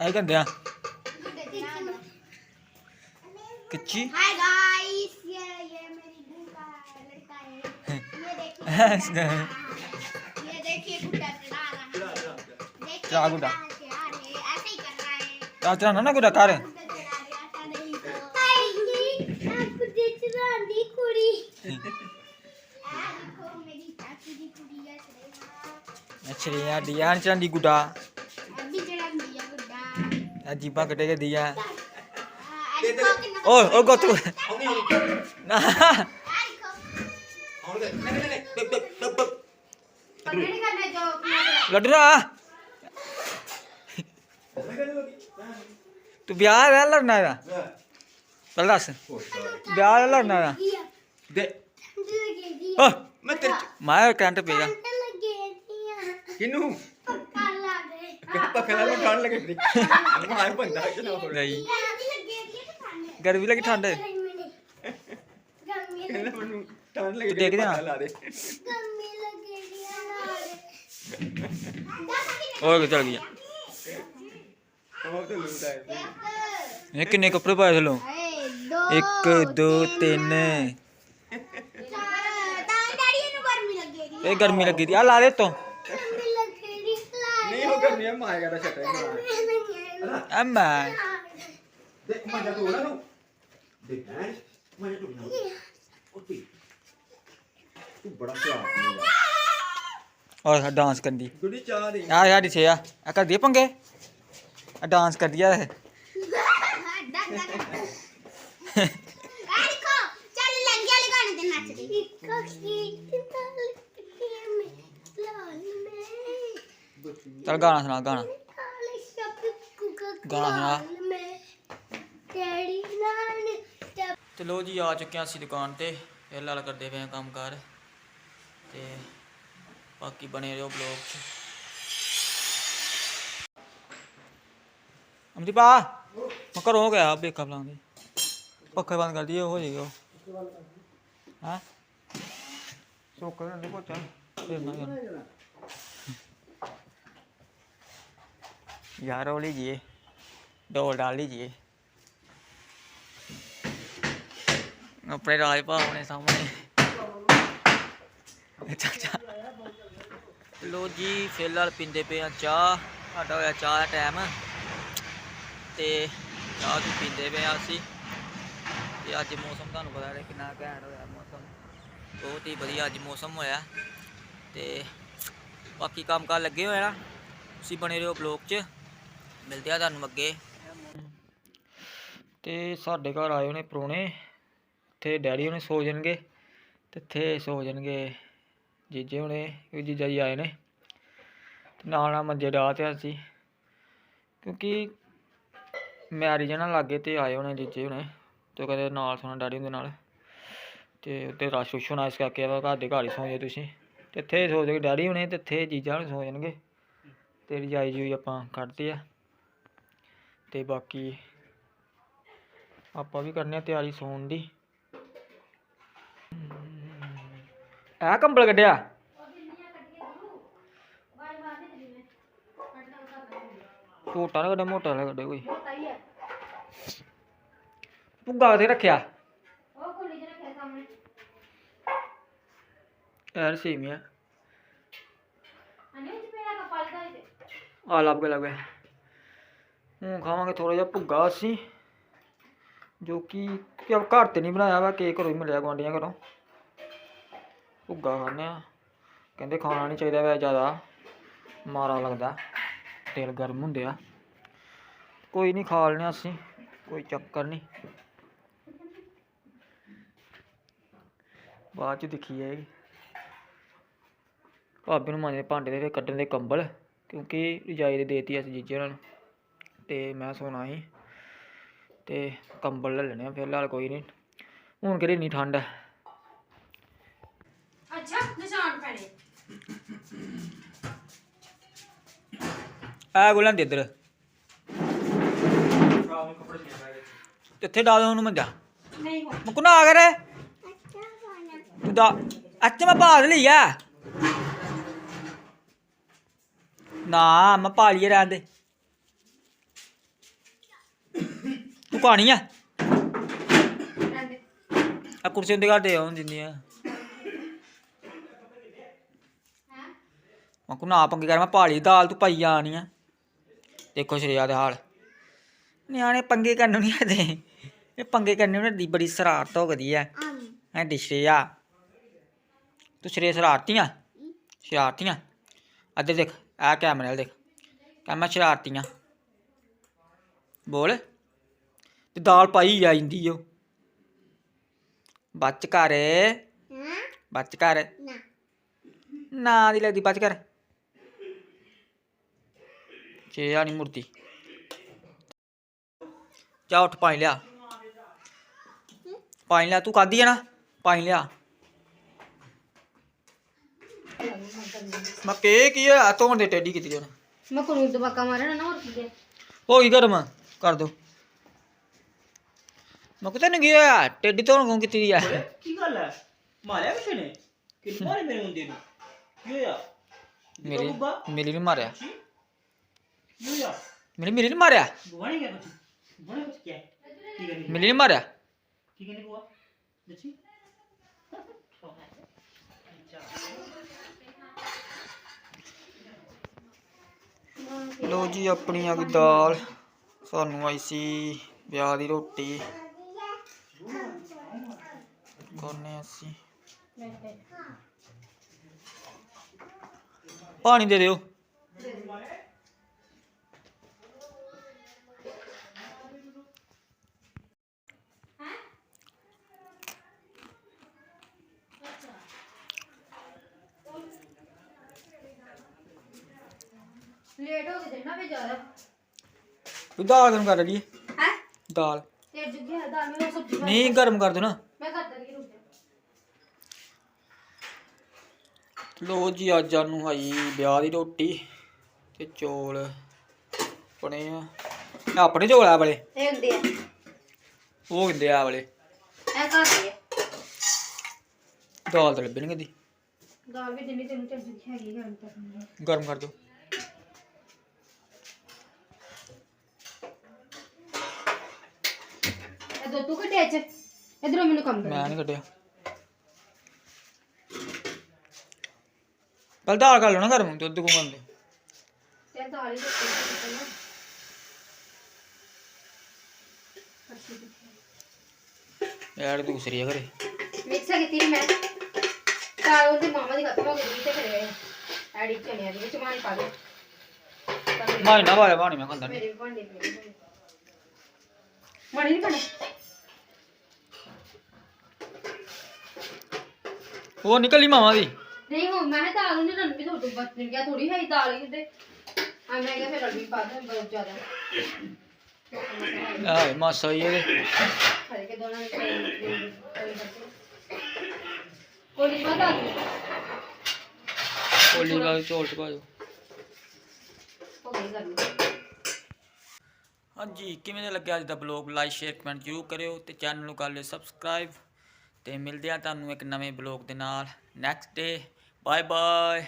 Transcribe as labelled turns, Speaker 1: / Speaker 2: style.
Speaker 1: काय करत्या कच्ची
Speaker 2: हाय गाइस ये ये मेरी बहन का लड़का है ये देखिए इसका ये देखिए गुड्डा चला रहा है देखिए
Speaker 1: गुड्डा
Speaker 2: ऐसे ही कर रहा है क्या चला ना गुड्डा
Speaker 1: कार अच्छा यार
Speaker 2: यार चला दी गुड्डा
Speaker 3: આ જીભા કટે કે દિયા
Speaker 2: ઓય ઓ ગોતુ ના
Speaker 1: લડરા ਤੂੰ ਵਿਆਹ ਲੈ ਲੜਨਾ ਇਹਦਾ ਚੱਲ ਦੱਸ। ਵਿਆਹ ਲੈ ਲੜਨਾ ਇਹਦਾ
Speaker 3: ਦੇ। ਮੈਂ ਤੇਰੇ
Speaker 1: ਮੈਂ ਕਰੰਟ
Speaker 2: ਪੇਗਾ
Speaker 3: ਕਿਨੂੰ? ਪੱਖਾ ਲਾ ਠੰਡ
Speaker 1: ਗਰਮੀ ਲੱਗੀ ਠੰਡ।
Speaker 3: ਲੱਗੀ। ਮੈਨੂੰ ਠੰਡ ਲੱਗੇ
Speaker 1: ਦੇਖ ਦੇ
Speaker 3: ਲਾ ਦੇ।
Speaker 2: ਗਰਮੀ ਲੱਗੇਗੀ ਨਾਲ
Speaker 1: ਓਏ ਚਲ ਗਿਆ
Speaker 3: ਉਹ ਤੇ ਲੁੰਦਾ ਹੈ
Speaker 1: ਇਹ ਕਿੰਨੇ ਕੱਪੜੇ ਪਾਏ ਥਲੋਂ? 1 2 3 ਇਹ ਗਰਮੀ ਲੱਗੀ ਆ ਲਾ ਦੇ ਤੋ
Speaker 3: nih emang ya ada siapa emang. Emang. Dek,
Speaker 1: mana
Speaker 3: jatuh lah lu? Dek, mana jatuh lah? Oke. ਤੂੰ ਬੜਾ ਸਿਆਣਾ
Speaker 1: ਔਰ ਡਾਂਸ ਕਰਦੀ
Speaker 3: ਗੁੱਡੀ ਚਾਹ ਰਹੀ
Speaker 1: ਆ ਯਾਰ ਇਸੇ ਆ ਆ ਕਰਦੀ ਆ ਪੰਗੇ ਆ ਡਾਂਸ ਕਰਦੀ ਆ ਇਹ।
Speaker 2: ਚੱਲ ਲੰਗੇ ਵਾਲੇ ਗਾਣੇ ਤੇ ਨੱਚਦੇ ਕੋਕੀ
Speaker 1: ਚਲ ਗਾਣਾ ਸੁਣਾ ਗਾਣਾ।
Speaker 2: ਗਾਣਾ ਸੁਣਾ।
Speaker 1: ਤੇ ਲੋ ਜੀ ਆ ਚੁੱਕਿਆ ਅਸੀਂ ਦੁਕਾਨ ਤੇ। ਇਹ ਲਾਲ ਕਰਦੇ ਪਏ ਆ ਕੰਮਕਾਰ। ਤੇ ਬਾਕੀ ਬਣੇ ਰਹੋ ਬਲੌਗ 'ਚ। ਅਮਦੀਪਾ ਮੈਂ ਘਰੋਂ ਹੋ ਗਿਆ ਬੇਕਾ ਬਲਾਉਂਦੇ ਪੱਖੇ ਬੰਦ ਕਰ ਦਈਏ ਹੋ ਜਾਏਗਾ ਹਾਂ? ਸੁੱਕ ਨਹੀਂ ਕੋਚਾ ਫਿਰ ਨਾ यार वो लीजिए डोल डाल लीजिए अपने राज भाव ने सामने ਚਾਚਾ ਲੋ ਜੀ ਫਿਲਹਾਲ ਪਿੰਦੇ ਪਏ ਆ ਚਾਹ ਸਾਡਾ ਹੋਇਆ ਚਾਹ ਦਾ ਟਾਈਮ ਤੇ ਚਾਹ ਵੀ ਪੀਂਦੇ ਪਏ ਆ ਅਸੀਂ ਤੇ ਅੱਜ ਮੌਸਮ ਤੁਹਾਨੂੰ ਪਤਾ ਹੈ ਕਿੰਨਾ ਘੈਂਟ ਹੋਇਆ ਮੌਸਮ ਬਹੁਤ ਹੀ ਵਧੀਆ ਅੱਜ ਮੌਸਮ ਹੋਇਆ ਤੇ ਬਾਕੀ ਕੰਮ ਕਾਰ ਲੱਗੇ ਹੋਏ ਨਾ ਤੁਸੀਂ ਬਣੇ ਰਹੋ ਬਲੌਗ 'ਚ ਮਿਲਦੇ ਆ ਤੁਹਾਨੂੰ ਅੱਗੇ। ਤੇ ਸਾਡੇ ਘਰ ਆਏ ਹੋਣੇ ਪ੍ਰਾਹੁਣੇ ਇੱਥੇ ਡੈਡੀ ਹੁਣੇ ਸੋ ਜਾਣਗੇ ਤੇ ਇੱਥੇ ਸੋ ਜਾਣਗੇ ਜੀਜੇ ਹੁਣੇ ਜੀਜਾ ਜੀ ਆਏ ਨੇ। ਤੇ ਨਾਲ ਨਾਲ ਮੰਜੇ ਡਾਹ ਤੇ ਅਸੀਂ। ਕਿਉਂਕਿ ਮੈਰਿਜ ਨਾਲ ਲਾਗੇ ਤੇ ਆਏ ਹੋਣੇ ਜੀਜੇ ਹੁਣੇ। ਤੇ ਉਹ ਕਹਿੰਦੇ ਨਾਲ ਸੋਣਾ ਡੈਡੀ ਹੁੰਦੇ ਨਾਲ। ਤੇ ਉੱਤੇ ਰਸ਼ ਰੁਸ਼ ਹੋਣਾ ਇਸ ਕਰਕੇ ਆ, ਘਰ ਦੇ ਘਰ ਹੀ ਸੌਂ ਜਾਓ ਤੁਸੀਂ। ਤੇ ਇੱਥੇ ਸੋ ਜਾਗੇ ਡੈਡੀ ਹੁਣੇ ਤੇ ਇੱਥੇ ਜੀਜਾ ਹੁਣੇ ਸੌ ਜਾਣਗੇ। ਤੇ ਰਜਾਈ ਜੂਈ ਆਪਾਂ ਕੱਢਦੇ ਆ। ਤੇ ਬਾਕੀ ਆਪਾਂ ਵੀ ਕਰਨੇ ਆ ਤਿਆਰੀ ਸੌਣ ਦੀ। ਆ ਕੰਬਲ ਕੱਢਿਆ? ਛੋਟਾ ਨਾ ਕੱਢਿਆ ਮੋਟਾ ਨਾ ਕੱਢਿਆ ਕੋਈ। ਪੁੱਗਾ ਤੇ ਰੱਖਿਆ? ਯਾਰ ਸੇਮੀਆਂ। ਆ ਲੱਭ ਗਿਆ ਲੱਭ ਗਿਆ। ਹੁਣ ਖਾਵਾਂਗੇ ਥੋੜਾ ਜਿਹਾ ਭੁੱਗਾ ਅਸੀਂ, ਜੋ ਕਿ ਕਿ ਘਰ ਤੇ ਨਹੀਂ ਬਣਾਇਆ ਵਾ, ਕੇਕ ਘਰੋਂ ਹੀ ਮਿਲਿਆ ਗੁਆਂਢੀਆਂ ਘਰੋਂ। ਭੁੱਗਾ ਖਾਂਦੇ ਆ। ਕਹਿੰਦੇ ਖਾਣਾ ਨਹੀਂ ਚਾਹੀਦਾ ਵੈ ਜ਼ਿਆਦਾ ਮਾਰਾ ਲੱਗਦਾ ਤੇਲ ਗਰਮ ਹੁੰਦੇ ਆ। ਕੋਈ ਨਹੀਂ ਖਾ ਲੈਣੇ ਅਸੀਂ, ਕੋਈ ਚੱਕਰ ਨਹੀਂ। ਬਾਅਦ ਚ ਦੇਖੀ ਜਾਏਗੀ ਭਾਬੀ ਨੂੰ ਮਾਂਜੇ ਭਾਂਡੇ ਦੇ ਫਿਰ ਕੱਢਣ ਦੇ ਕੰਬਲ, ਕਿਉਂਕਿ ਰਜਾਈ ਦੇ ਦੇਤੀ ਅਸੀਂ ਜੀਜੇ ਉਹਨਾਂ ਨੂੰ। ਤੇ ਮੈਂ ਸੋਣਾ ਸੀ ਤੇ ਕੰਬਲ ਲੈ ਲੈਣੇ ਆ ਫਿਲਹਾਲ ਕੋਈ ਨਹੀਂ ਹੁਣ ਕਿਹੜੀ ਨਹੀਂ ਠੰਡ ਹੈ
Speaker 2: ਅੱਛਾ ਨਿਸ਼ਾਨ ਪੈਣੇ।
Speaker 1: ਆ ਗੁਲਾਂ ਦੇ ਇੱਧਰ। ਕਿੱਥੇ ਡਾਲ ਉਹਨੂੰ ਮੰਜਾ?
Speaker 2: ਨਹੀਂ ਹੋ
Speaker 1: ਮੁਕੂ ਨਾ ਆ ਕਰੇ ਤੂੰ ਦਾ ਅੱਛਾ ਮੈਂ ਬਾਦ ਲਈ ਆ ਨਾ ਮੈਂ ਪਾ ਲਈਏ ਰਹਿਣ ਦੇ। ਤੂੰ ਖਾਣੀ ਆ। ਆ ਕੁਰਸੀ ਉਹਦੇ ਘਰ ਦੇ ਆਉਂ ਦਿੰਦੀ ਮੈਂ ਕੋ ਨਾ ਪੰਗੇ ਕਰ, ਮੈਂ ਪਾਲੀ ਦਾਲ, ਤੂੰ ਪਾਈ ਆਣੀ ਆ। ਦੇਖੋ ਸ਼ਰੀਆ ਦੇ ਹਾਲ। ਨਿਆਣੇ ਪੰਗੇ ਕਰਨ ਨੂੰ ਨਹੀਂ ਆਦੇ ਇਹ ਪੰਗੇ ਕਰਨੇ ਉਹਨਾਂ ਦੀ ਬੜੀ ਸ਼ਰਾਰਤ ਹੋ ਗਈ ਹੈ
Speaker 4: ਆਮ
Speaker 1: ਐ ਤੂੰ ਸ਼ਰੀਆ ਸ਼ਰਾਰਤੀਆਂ ਸ਼ਰਾਰਤੀਆਂ ਅੱਧੇ ਦੇਖ ਆ ਕੈਮਰੇ ਨਾਲ ਦੇਖ। ਕਹਿੰਦਾ ਸ਼ਰਾਰਤੀਆਂ ਬੋਲ। ਤੇ ਦਾਲ ਪਾਈ ਜਾਂਦੀ ਓ ਬੱਚ ਕਰ
Speaker 4: ਹਾਂ
Speaker 1: ਬੱਚ ਕਰ
Speaker 4: ਨਾ।
Speaker 1: ਨਾ ਦੀ ਲੱਗਦੀ ਬੱਚ ਕਰ ਛੇ ਆਣੀ ਮੂਰਤੀ ਜਾ ਉੱਠ ਪਾਣੀ ਲਿਆ। ਪਾਣੀ ਲਿਆ ਤੂੰ ਕਾਦੀ ਆ ਨਾ? ਪਾਣੀ ਲਿਆ। ਮੈਂ ਕੇ ਕੀ ਹੋਇਆ ਧੋਣ ਦੇ ਟੇਡੀ ਕੀਤੀ ਉਹਨੇ।
Speaker 4: ਮੈਂ ਕੋਲ ਨੂੰ ਦਬਾਕਾ ਮਾਰਨਾ ਨਾ ਹੋਰ ਕੀ ਹੈ
Speaker 1: ਹੋ ਗਈ ਗਰਮ। ਕਰ ਦੋ। ਮੈਂ ਕਿਤੇ ਨਹੀਂ ਗਿਆ ਟੇਡੀ ਧੋਣ ਕਿਉਂ ਕੀਤੀ ਆ।
Speaker 5: ਕੀ ਗੱਲ ਹੈ ਮਾਰਿਆ ਕਿਸੇ ਨੇ? ਕਿੰਨੇ ਮਾਰੇ ਮੇਰੇ ਮੁੰਡੇ ਨੂੰ? ਕੀ ਹੋਇਆ?
Speaker 1: ਮੇਰੀ ਮੇਰੀ ਨਹੀਂ ਮਾਰਿਆ।
Speaker 5: ਕੀ ਹੋਇਆ?
Speaker 1: ਮੇਰੀ ਮੇਰੀ ਮਾਰਿਆ?
Speaker 5: ਨੇ ਕਿਹਾ ਕੁਛ ਬੁਆ ਨੇ ਕੁਛ ਕਿਹਾ? ਕੀ ਕਰਨੀ
Speaker 1: ਮੇਰੀ ਨਹੀਂ ਮਾਰਿਆ।
Speaker 5: ਕੀ ਕਰਨੀ ਬੁਆ ਦੱਸੀ।
Speaker 1: ਲੋ ਜੀ ਆਪਣੀ ਆ ਗਈ ਦਾਲ। ਸਾਨੂੰ ਆਈ ਸੀ ਵਿਆਹ ਦੀ ਰੋਟੀ। ਕੋਨੇ ਅਸੀਂ? ਪਾਣੀ ਦੇ ਦਿਓ।
Speaker 4: ਲੇਟ ਹੋ ਗਏ ਨਾ ਫੇ ਜ਼ਿਆਦਾ।
Speaker 1: ਦਾਲ ਗਰਮ ਕਰ ਲਈ
Speaker 4: ਹੈ?
Speaker 1: ਦਾਲ।
Speaker 4: ਤੇ ਜੁਗੀ ਹੈ ਦਾਲ ਮੈਂ ਉਹ ਸਬਜ਼ੀ ਬਣਾ-
Speaker 1: ਨਹੀਂ ਗਰਮ ਕਰ ਦੋ ਨਾ।
Speaker 4: ਮੈਂ ਕਰ ਦਣੀ ਰੁਕ ਜਾ
Speaker 1: ਲੋ ਜੀ ਅੱਜ ਸਾਨੂੰ ਆਈ ਵਿਆਹ ਦੀ ਰੋਟੀ ਤੇ ਚੌਲ ਬਣੇ ਆ। ਇਹ ਆਪਣੇ ਚੌਲ ਆ ਵਾਲੇ?
Speaker 4: ਇਹ ਹੁੰਦੇ ਆ।
Speaker 1: ਉਹ ਕਿੰਦੇ ਆ ਵਾਲੇ।
Speaker 4: ਇਹ ਘਰ ਦੇ ਆ।
Speaker 1: ਦਾਲ ਤਾਂ ਲੱਭਣੀ ਕਦੀ
Speaker 4: ਦਾਲ ਵੀ ਜਿੰਨੀ ਤੈਨੂੰ ਚੱਜ ਦੀ ਹੈਗੀ ਗਰਮ ਕਰਨੀ
Speaker 1: ਗਰਮ ਕਰ ਦੋ।
Speaker 4: ਦੋ ਤੂੰ ਕੱਢਿਆ ਚ ਇਧਰੋਂ ਮੈਨੂੰ ਕੰਮ
Speaker 1: ਮੈਂ
Speaker 4: ਕਰ
Speaker 1: ਨਹੀਂ ਕੱਢਿਆ। ਕੱਲ ਦਾਲ ਕਰ ਲਓ ਨਾ ਗਰਮ ਦੁੱਧ ਕੋ ਕਰਦੇ
Speaker 4: ਤੇ ਦਾਲ ਹੀ ਦਿੱਤੀ ਪਹਿਲਾਂ।
Speaker 1: ਯਾਰ ਦੂਸਰੀ ਆ ਘਰੇ।
Speaker 4: ਮਿਕਸ ਕੀਤੀ ਮੈਂ। ਦਾਲ ਉਹਦੇ ਮਾਮਾ ਦੀ ਖਤਮ ਹੋ ਗਈ ਤੇ ਕਰੇ ਐਡੀ ਚਣਿਆ ਦੇ ਵਿੱਚ ਮਾਣੀ ਪਾ ਦੇ
Speaker 1: ਮਾਈ ਨਾ ਵਾਇਆ ਬਾਣੀ ਮੈਂ ਖਾਂਦਾ ਨਹੀਂ
Speaker 4: ਮੇਰੇ ਭਾਂਡੇ ਮੇਰੇ ਭਾਂਡੇ। ਮਾਣੀ ਨਹੀਂ ਪਾਣਾ
Speaker 1: ਉਹ ਨਿਕਲੀ ਮਾਵਾਂ ਦੀ?
Speaker 4: ਨਹੀਂ ਹੁਣ ਮੈਂ ਕਿਹਾ ਦਾਲ ਉਹਨੇ ਰਣ ਵੀ ਥੋੜੀ ਬਚ ਗਿਆ ਥੋੜੀ ਹੈ ਦਾਲ ਹੀ ਤੇ। ਆ ਮੈਂ ਕਿਹਾ ਫਿਰ ਰਣ ਵੀ ਪਾ ਦੇ ਬਹੁਤ ਜ਼ਿਆਦਾ।
Speaker 1: ਆਏ ਮਾਸਾ ਹੀ ਇਹਦੇ।
Speaker 4: ਹਰੇ ਕੇ ਦੋਨਾਂ ਨੇ
Speaker 1: ਕੋਲੀ ਦਾ। ਚੌਲ ਚ ਪਾ ਦਿਓ।
Speaker 4: ਹੋ ਗਈ ਗੱਲ
Speaker 1: ਹਾਂਜੀ, ਕਿਵੇਂ ਦਾ ਲੱਗਿਆ ਅੱਜ ਦਾ ਬਲੌਗ? ਲਾਈਕ ਸ਼ੇਅਰ ਕਮੈਂਟ ਜ਼ਰੂਰ ਕਰਿਓ ਤੇ ਚੈਨਲ ਨੂੰ ਕਰ ਲਿਓ ਸਬਸਕ੍ਰਾਈਬ ਤੇ ਮਿਲਦੇ ਆ ਤੁਹਾਨੂੰ ਇੱਕ ਨਵੇਂ ਬਲੌਗ ਦੇ ਨਾਲ। Next day by bye